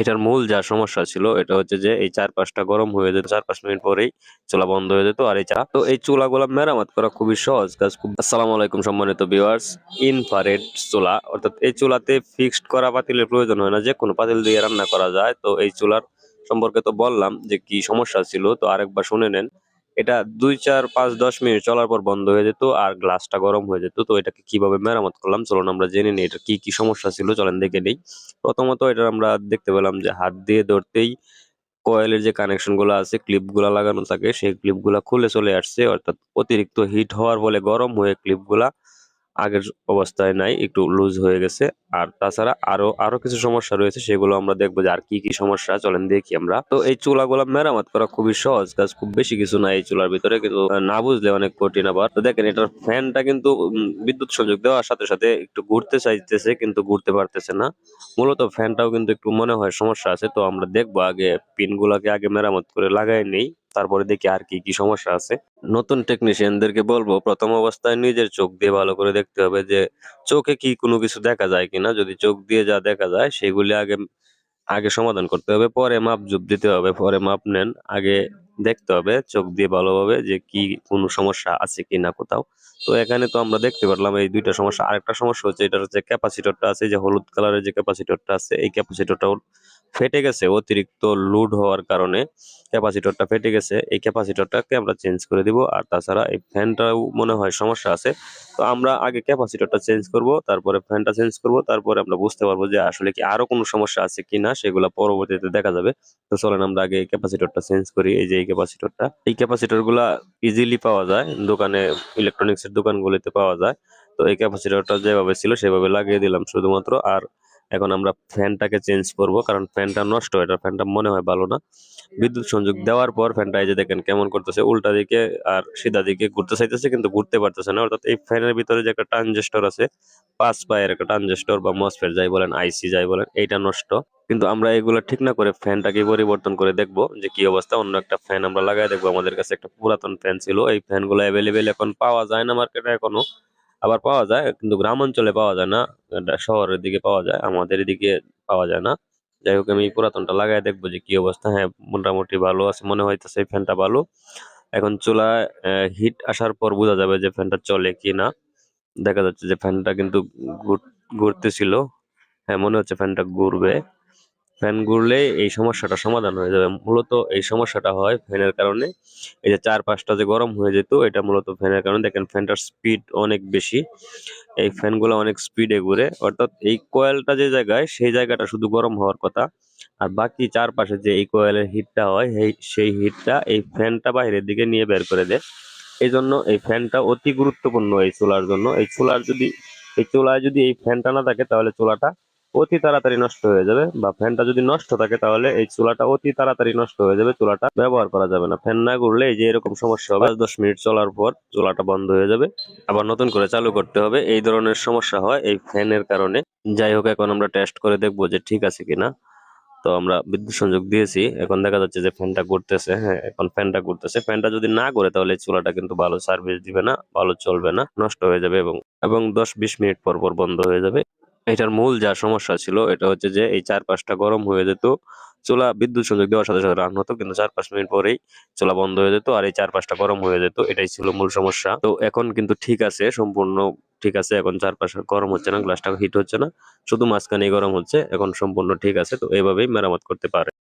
এটার মূল যা সমস্যা ছিল, এটা হচ্ছে যে এই চার পাঁচটা গরম হয়ে যেত চার পাঁচ মিনিট পরেই চুলা বন্ধ হয়ে যেত আর এই চা তো এই চুলাগুলো মেরামত করা খুবই সহজ কাজ। খুব আসসালামু আলাইকুম সম্মানিত ভিউয়ার্স ইনফারেড চুলা। অর্থাৎ এই চুলাতে ফিক্সড করা পাতিলের প্রয়োজন হয় না, যে কোনো পাতিল দিয়ে রান্না করা যায়। তো এই চুলার সম্পর্কে তো বললাম যে কি সমস্যা ছিল, তো আরেকবার শুনে নেন। এটা দুই, চার, পাঁচ, দশ মিনিট চলার পর বন্ধ হয়ে যেত আর গ্লাসটা গরম হয়ে যেত। তো এটাকে কীভাবে মেরামত করলাম? চলুন আমরা জেনে নিই এটা কি কি সমস্যা ছিল। চলেন দেখে নিই। প্রথমত এটা আমরা দেখতে পেলাম যে হাত দিয়ে ধরতেই কয়েলের যে কানেকশনগুলো আছে ক্লিপগুলা লাগানো থাকে, সেই ক্লিপগুলা খুলে চলে আসছে। অর্থাৎ অতিরিক্ত হিট হওয়ার ফলে গরম হয়ে ক্লিপগুলা আগের অবস্থায় নাই, একটু লুজ হয়ে গেছে। আর তাছাড়া আরও আরও কিছু সমস্যা রয়েছে, সেগুলো আমরা দেখব যে আর কি কি সমস্যা, চলেন দেখি আমরা। তো এই চুলাগুলো মেরামত করা খুবই সহজ কাজ, খুব বেশি কিছু নাই এই চুলার ভিতরে, কিন্তু না বুঝলে অনেক কঠিন আবার। তো দেখেন, এটার ফ্যানটা কিন্তু বিদ্যুৎ সংযোগ দেওয়ার সাথে সাথে একটু ঘুরতে চাইতেছে, কিন্তু ঘুরতে পারতেছে না। মূলত ফ্যানটাও কিন্তু একটু মনে হয় সমস্যা আছে, তো আমরা দেখব আগে পিন গুলাকে আগে মেরামত করে লাগাই নেই। তারপরে দেখি আর কি কি সমস্যা আছে। নতুন টেকনিশিয়ানদেরকে বলব, প্রথম অবস্থায় নিজের চোখ দিয়ে ভালো করে দেখতে হবে যে, চোখে কি কোনো কিছু দেখা যায় কিনা। যদি চোখ দিয়ে যা দেখা যায়, সেগুলি আগে আগে সমাধান করতে হবে, পরে মাপ জুপ দিতে হবে, পরে মাপ নেন, আগে দেখতে হবে চোখ দিয়ে ভালোভাবে যে কি কোনো সমস্যা আছে কিনা কোথাও। তো এখানে তো আমরা দেখতে পারলাম এই দুইটা সমস্যা। আরেকটা সমস্যা হচ্ছে এটা হচ্ছে ক্যাপাসিটরটা আছে, যে হলুদ কালারের যে ক্যাপাসিটরটা আছে, এই ক্যাপাসিটরটাও ফেটে গেছে, অতিরিক্ত লোড হওয়ার কারণে ক্যাপাসিটরটা ফেটে গেছে। এই ক্যাপাসিটরটাকে আমরা চেঞ্জ করে দিব আর তাছাড়া এই ফ্যানটাও মনে হয় সমস্যা আছে। তো আমরা আগে ক্যাপাসিটরটা চেঞ্জ করব, তারপরে ফ্যানটা চেঞ্জ করব, তারপরে আমরা বুঝতে পারব যে আসলে কি আরও কোনো সমস্যা আছে কিনা, সেগুলো পরবর্তীতে দেখা যাবে। তো চলেন আমরা আগে ক্যাপাসিটরটা চেঞ্জ করি, এই যে এই ক্যাপাসিটরটা। এই ক্যাপাসিটরগুলা ইজিলি পাওয়া যায়, দোকানে ইলেকট্রনিক্স এর দোকানগুলিতে পাওয়া যায়। তো এই ক্যাপাসিটরটা যেভাবে ছিল সেভাবে লাগিয়ে দিলাম শুধুমাত্র। আর এখন আমরা ফ্যানটাকে চেঞ্জ করব, কারণ ফ্যানটা নষ্ট, এটা ফ্যানটা মনে হয় ভালো না। বিদ্যুৎ সংযোগ দেওয়ার পর ফ্যানটা এই যে দেখেন কেমন করতেছে, উল্টা দিকে আর সিধা দিকে ঘুরতে চাইতেছে, কিন্তু ঘুরতে পারতেছে না। অর্থাৎ এই ফ্যানের ভিতরে যে একটা ট্রানজিস্টর আছে, পাঁচ পায়ের একটা ট্রানজিস্টর বা মসফেট, যাই বলেন, আইসি যাই বলেন, এইটা নষ্ট। কিন্তু আমরা এগুলো ঠিক না করে ফ্যানটাকে পরিবর্তন করে দেখব যে কি অবস্থা। অন্য একটা ফ্যান আমরা লাগাই দেখব। আমাদের কাছে একটা পুরাতন ফ্যান ছিল। এই ফ্যানগুলো অ্যাভেলেবেল এখন পাওয়া যায় না মার্কেটে এখনও। আবার পাওয়া যায়, কিন্তু গ্রাম অঞ্চলে পাওয়া যায় না শহরের দিকে পাওয়া যায়, আমাদের এদিকে পাওয়া যায় না। যাই হোক, আমি পুরাতনটা লাগাই দেখব যে কি অবস্থা। হ্যাঁ মোটামুটি ভালো আছে, মনে হইতেছে ফ্যানটা ভালো। এখন চুলায় হিট আসার পর বোঝা যাবে যে ফ্যানটা চলে কি না দেখা যাচ্ছে যে ফ্যানটা কিন্তু ঘুর- ঘুরতেছিল। হ্যাঁ মনে হচ্ছে ফ্যানটা ঘুরবে। ফ্যান ঘুরলে এই সমস্যাটা সমাধান হয়ে যাবে। মূলত এই সমস্যাটা হয় ফ্যানের কারণে। এই যে চার পাঁচটা যে গরম হয়ে যেত, এটা মূলত ফ্যানের কারণে। দেখেন ফ্যানটার স্পিড অনেক বেশি। এই ফ্যানগুলো অনেক স্পিডে ঘুরে। অর্থাৎ এই কয়েলটা যে জায়গায়, সেই জায়গাটা শুধু গরম হওয়ার কথা। আর বাকি চারপাশে যে এই কয়েলের হিটটা হয়, সেই হিটটা এই ফ্যানটা বাইরের দিকে নিয়ে বের করে দেয়। এই জন্য এই ফ্যানটা অতি গুরুত্বপূর্ণ এই চুলার জন্য। এই চুলার যদি, এই চুলায় যদি এই ফ্যানটা না থাকে, তাহলে চুলাটা অতি তাড়াতাড়ি নষ্ট হয়ে যাবে বা ফ্যানটা যদি নষ্ট থাকে তাহলে এই চুলাটা অতি তাড়াতাড়ি নষ্ট হয়ে যাবে, চুলাটা ব্যবহার করা যাবে না। ফ্যান না ঘুরলে এই যে এরকম সমস্যা হবে দশ মিনিট চলার পর চুলাটা বন্ধ হয়ে যাবে। আবার নতুন করে চালু করতে হবে, এই ধরনের সমস্যা হয় এই ফ্যানের কারণে। যাই হোক, এখন আমরা টেস্ট করে দেখব যে ঠিক আছে কিনা। তো আমরা বিদ্যুৎ সংযোগ দিয়েছি, এখন দেখা যাচ্ছে যে ফ্যানটা ঘুরতেছে হ্যাঁ এখন ফ্যানটা ঘুরতেছে। ফ্যানটা যদি না ঘুরে তাহলে চুলাটা কিন্তু ভালো সার্ভিস দিবে না, ভালো চলবে না, নষ্ট হয়ে যাবে এবং এবং দশ বিশ মিনিট পর পর বন্ধ হয়ে যাবে। এটার মূল যা সমস্যা ছিল, এটা হচ্ছে যে এই চার পাঁচটা গরম হয়ে যেত, চুলা বিদ্যুৎ সংযোগ দেওয়ার সাথে সাথে রান হতো, কিন্তু চার পাঁচ মিনিট পরেই চুলা বন্ধ হয়ে যেত আর এই চার পাঁচটা গরম হয়ে যেত, এটাই ছিল মূল সমস্যা। তো এখন কিন্তু ঠিক আছে, সম্পূর্ণ ঠিক আছে, এখন চার পাঁচ গরম হচ্ছে না গ্লাসটা হিট হচ্ছে না, শুধু মাঝখানেই গরম হচ্ছে, এখন সম্পূর্ণ ঠিক আছে, তো এইভাবেই মেরামত করতে পারে।